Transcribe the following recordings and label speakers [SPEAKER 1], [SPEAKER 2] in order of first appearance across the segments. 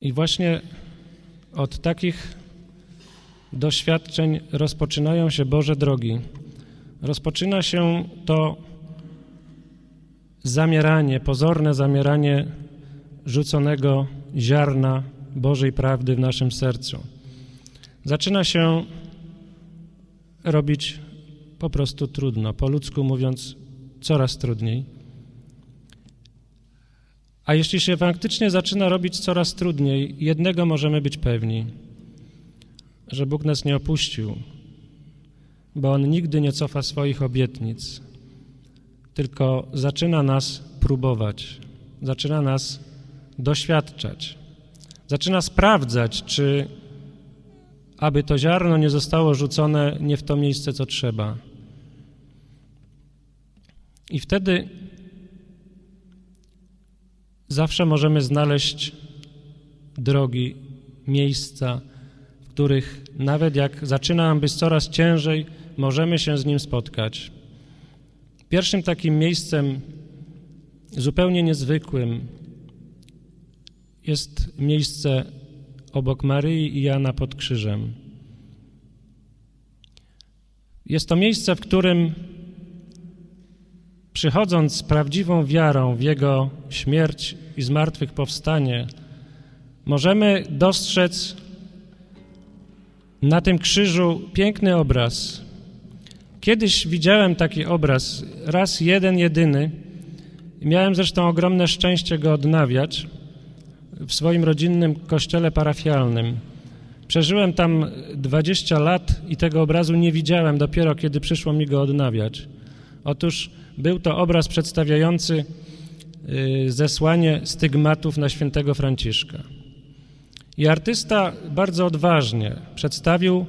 [SPEAKER 1] I właśnie od takich doświadczeń rozpoczynają się Boże drogi. Rozpoczyna się to zamieranie, pozorne zamieranie rzuconego ziarna Bożej prawdy w naszym sercu. Zaczyna się robić po prostu trudno, po ludzku mówiąc, coraz trudniej. A jeśli się faktycznie zaczyna robić coraz trudniej, jednego możemy być pewni, że Bóg nas nie opuścił, bo On nigdy nie cofa swoich obietnic, tylko zaczyna nas próbować, zaczyna nas doświadczać, zaczyna sprawdzać, czy aby to ziarno nie zostało rzucone nie w to miejsce, co trzeba. I wtedy zawsze możemy znaleźć drogi, miejsca, w których nawet jak zaczyna nam być coraz ciężej, możemy się z Nim spotkać. Pierwszym takim miejscem zupełnie niezwykłym jest miejsce obok Maryi i Jana pod krzyżem. Jest to miejsce, w którym przychodząc z prawdziwą wiarą w Jego śmierć i zmartwychwstanie, możemy dostrzec na tym krzyżu piękny obraz. Kiedyś widziałem taki obraz, raz jeden, jedyny. Miałem zresztą ogromne szczęście go odnawiać w swoim rodzinnym kościele parafialnym. Przeżyłem tam 20 lat i tego obrazu nie widziałem dopiero kiedy przyszło mi go odnawiać. Otóż był to obraz przedstawiający y, zesłanie stygmatów na świętego Franciszka. I artysta bardzo odważnie przedstawił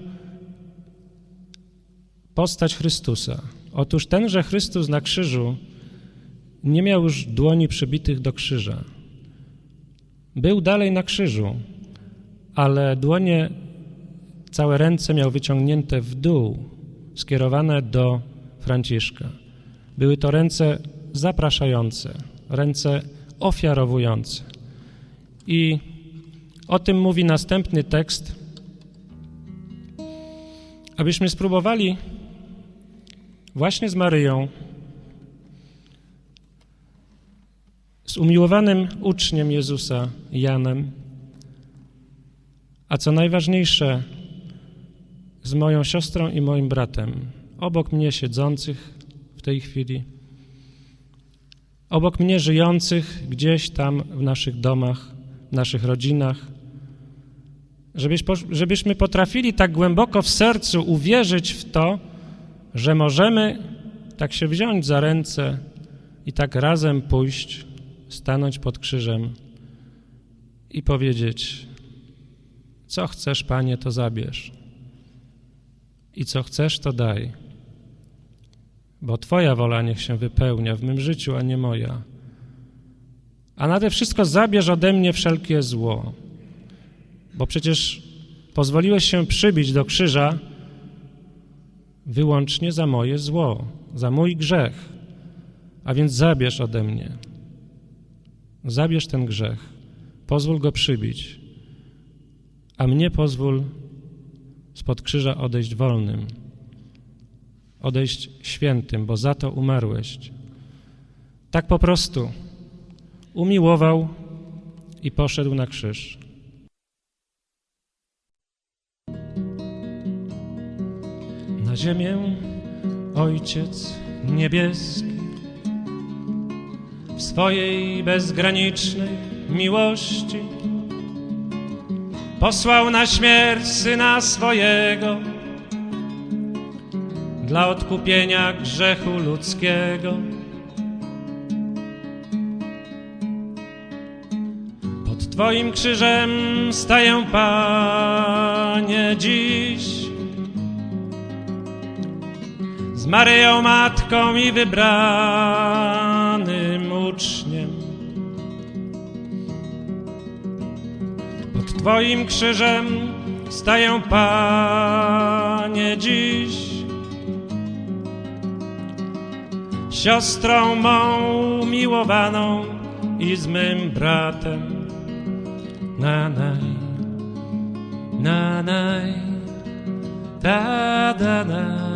[SPEAKER 1] postać Chrystusa. Otóż tenże Chrystus na krzyżu nie miał już dłoni przybitych do krzyża. Był dalej na krzyżu, ale dłonie, całe ręce miał wyciągnięte w dół, skierowane do Franciszka. Były to ręce zapraszające, ręce ofiarowujące. I o tym mówi następny tekst, abyśmy spróbowali właśnie z Maryją, z umiłowanym uczniem Jezusa, Janem, a co najważniejsze, z moją siostrą i moim bratem, obok mnie siedzących w tej chwili, obok mnie żyjących gdzieś tam w naszych domach, w naszych rodzinach, żebyś, żebyśmy potrafili tak głęboko w sercu uwierzyć w to, że możemy tak się wziąć za ręce i tak razem pójść, stanąć pod krzyżem i powiedzieć: Co chcesz, Panie, to zabierz, i co chcesz, to daj, bo Twoja wola niech się wypełnia w mym życiu, a nie moja. A nade wszystko zabierz ode mnie wszelkie zło, bo przecież pozwoliłeś się przybić do krzyża wyłącznie za moje zło, za mój grzech. A więc zabierz ode mnie. Zabierz ten grzech. Pozwól go przybić. A mnie pozwól spod krzyża odejść wolnym. Odejść świętym, bo za to umarłeś. Tak po prostu umiłował i poszedł na krzyż. Na ziemię Ojciec Niebieski w swojej bezgranicznej miłości posłał na śmierć Syna swojego dla odkupienia grzechu ludzkiego. Pod Twoim krzyżem staję, Panie, dziś z Maryją Matką i wybranym uczniem. Pod Twoim krzyżem staję, Panie, dziś. Siostrą mą miłowaną i z mym bratem na naj, na naj, ta da na.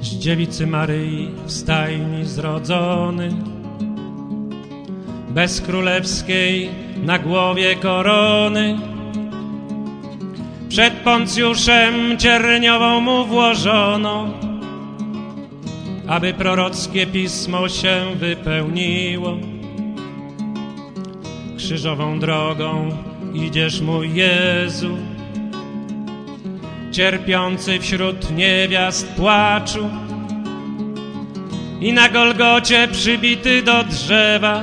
[SPEAKER 1] Z dziewicy Maryi w stajni zrodzony, bez królewskiej na głowie korony. Przed Poncjuszem cierniową mu włożono, aby prorockie pismo się wypełniło. Krzyżową drogą idziesz, mój Jezu, cierpiący wśród niewiast płaczu i na Golgocie przybity do drzewa,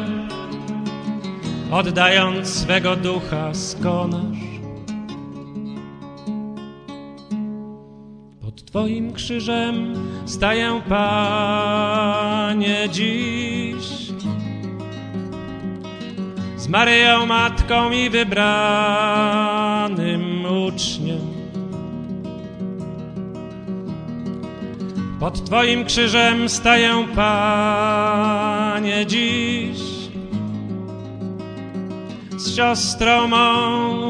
[SPEAKER 1] oddając swego ducha skonasz. Twoim krzyżem staję, Panie, dziś. Z Maryją Matką i wybranym uczniem. Pod Twoim krzyżem staję, Panie, dziś. Z siostrą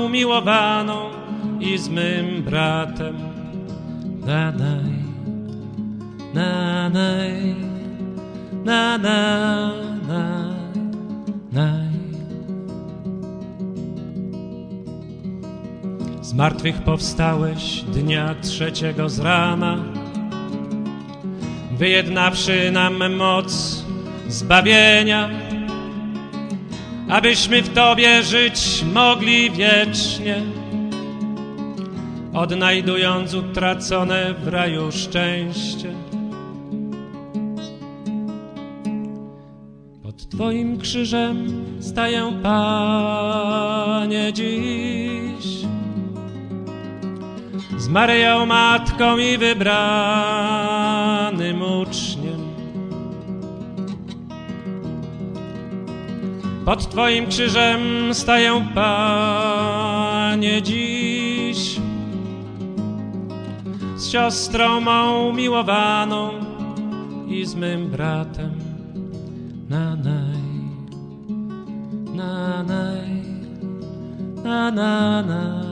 [SPEAKER 1] umiłowaną i z mym bratem. Na naj, na naj, na na, na. Z martwych powstałeś dnia trzeciego z rana, wyjednawszy nam moc zbawienia, abyśmy w Tobie żyć mogli wiecznie odnajdując utracone w raju szczęście. Pod Twoim krzyżem staję, Panie, dziś. Z Maryją Matką i wybranym uczniem. Pod Twoim krzyżem staję, Panie, dziś siostrą mą i z mym bratem. Na naj, na naj, na na na.